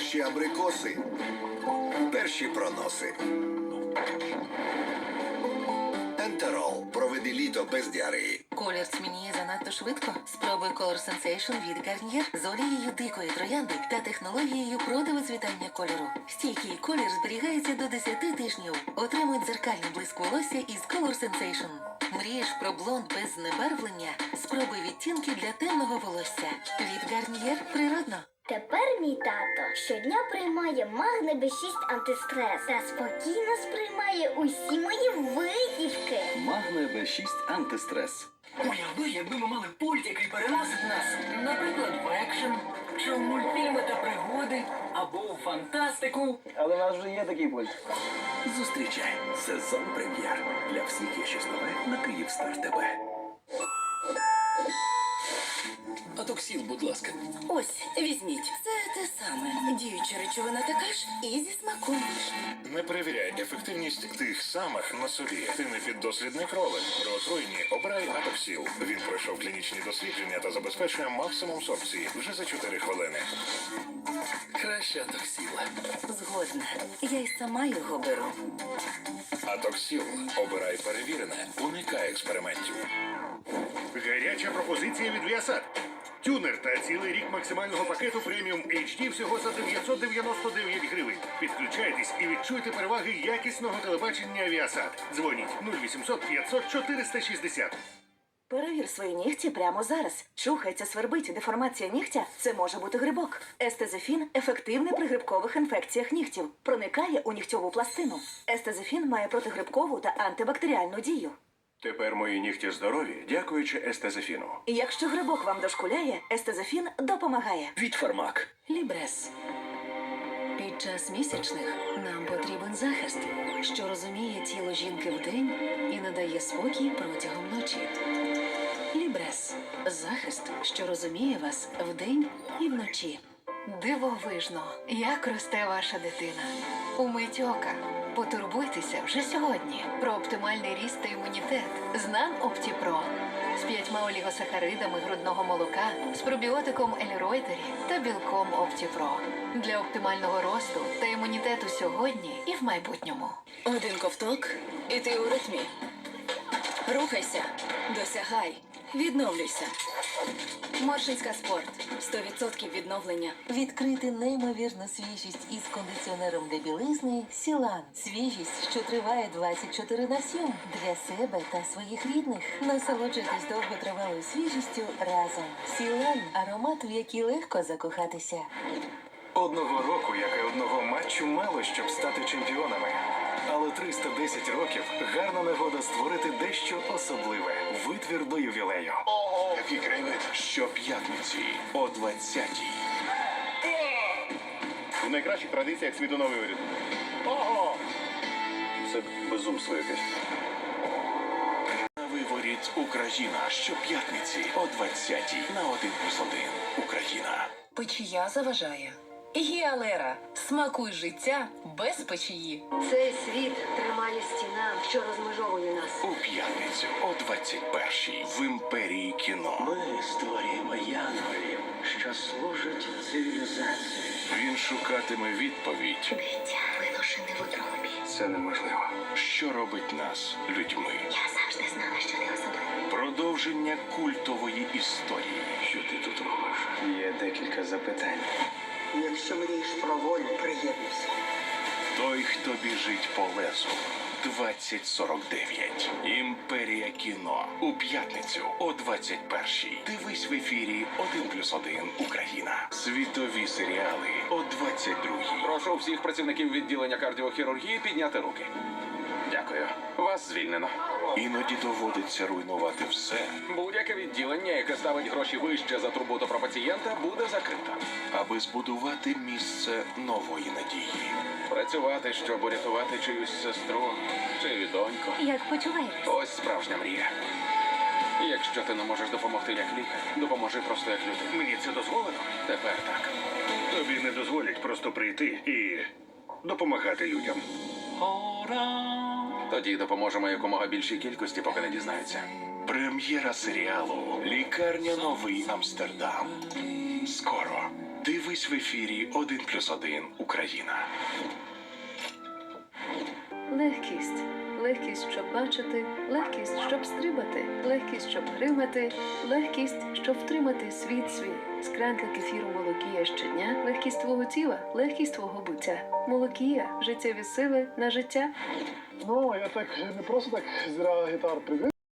перші абрикоси, перші проноси. Ентерол. Проведи літо без діареї. Колір тьмяніє занадто швидко. Спробуй Color Sensation від Garnier з олією дикої троянди та технологією продовицвітання кольору. Стійкий колір зберігається до 10 тижнів. Отримуй дзеркальний блиск волосся із Color Sensation. Мрієш про блонд без знебарвлення? Спробуй відтінки для темного волосся. Від Garnier природно. Мій тато щодня приймає магне Б6 антистрес та спокійно сприймає усі мої витівки. Магне Б6 антистрес. Уяви, якби ми мали пульт, який переносить нас, наприклад, в екшен, чи в мультфільми та пригоди, або у фантастику. Але в нас вже є такий пульт. Зустрічай сезон прем'єр. Для всіх є щось нове на Київстар ТБ. Атоксіл, будь ласка. Ось, візьміть. Це те саме. Діюча речовина така ж і зі смаком. Не перевіряй ефективність тих самих на собі. Ти не піддослідний кролик. При отруєнні обирай Атоксіл. Він пройшов клінічні дослідження та забезпечує максимум сорбції вже за 4 хвилини. Краще Атоксіл. Згодна. Я й сама його беру. Атоксіл. Обирай перевірене. Уникай експериментів. Гаряча пропозиція від Viasat. Тюнер та цілий рік максимального пакету преміум HD всього за 999 гривень. Підключайтесь і відчуйте переваги якісного телебачення Viasat. Дзвоніть 0800 500 460. Перевір свої нігті прямо зараз. Чухається, свербить, деформація нігтя це може бути грибок. Естезефін ефективний при грибкових інфекціях нігтів. Проникає у нігтьову пластину. Естезефін має протигрибкову та антибактеріальну дію. Тепер мої нігті здорові, дякуючи естезефіну. Якщо грибок вам дошкуляє, естезефін допомагає. Від Фармак. Лібрес. Під час місячних нам потрібен захист, що розуміє тіло жінки вдень і надає спокій протягом ночі. Лібрес захист, що розуміє вас вдень і вночі. Дивовижно, як росте ваша дитина. Умить ока. Потурбуйтеся вже сьогодні про оптимальний ріст та імунітет з Нан Оптіпро з п'ятьма олігосахаридами грудного молока, з пробіотиком Еліройтері та білком Оптіпро для оптимального росту та імунітету сьогодні і в майбутньому. Один ковток, і ти у ритмі. Рухайся, досягай, відновлюйся. Моршинська спорт 100% відновлення. Відкрити неймовірну свіжість із кондиціонером для білизни Сілан. Свіжість, що триває 24 на 7 для себе та своїх рідних. Насолоджуйтесь довготривалою свіжістю разом. Сілан аромат, в який легко закохатися. Одного року, як і одного матчу, мало щоб стати чемпіонами. Але 310 років гарна нагода створити дещо особливе. Витвір до ювілею. Який краєвид. Щоп'ятниці о 20-й. У найкращих традиціях світу новий уряд. Це безумство якесь. На виворіт Україна щоп'ятниці о 20-й на 1 плюс 1. Україна. Печія заважає. Гіалера. Смакуй життя без печії. Цей світ тримає стіна, що розмежовує нас. У п'ятницю о 21-й в імперії кіно. Ми створюємо янголів, що служать цивілізації. Він шукатиме відповідь. Життя виношене в утробі. Це неможливо. Що робить нас людьми? Я завжди знала, що ти особливий. Продовження культової історії. Що ти тут робиш? Є декілька запитань. Якщо мрієш про волю, приєднуйся. Той, хто біжить по лезу. 2049. Імперія кіно. У п'ятницю о 21-й. Дивись в ефірі 1 плюс 1 Україна. Світові серіали о 22-й. Прошу всіх працівників відділення кардіохірургії підняти руки. Дякую. Вас звільнено. Іноді доводиться руйнувати все, Будь-яке відділення, яке ставить гроші вище за турботу про пацієнта, буде закрито. аби збудувати місце нової надії. Працювати, щоб урятувати чиюсь сестру чи доньку. Як почуваєшся? Ось справжня мрія. Якщо ти не можеш допомогти як лікар, допоможи просто як людина. Мені це дозволено. Тепер так. Тобі не дозволять просто прийти і допомагати людям. Тоді допоможемо якомога більшій кількості, поки не дізнаються. Прем'єра серіалу Лікарня Новий Амстердам. Скоро. Дивись в ефірі 1+,1 Україна. Легкість. Легкість, щоб бачити, легкість, щоб стрибати, легкість, щоб гримати, легкість, щоб втримати світ свій. Склянка кефіру молокія щодня, легкість твого тіла, легкість твого буття. Молокія, життєві сили на життя. Ну, я так не просто так зря гітар привів.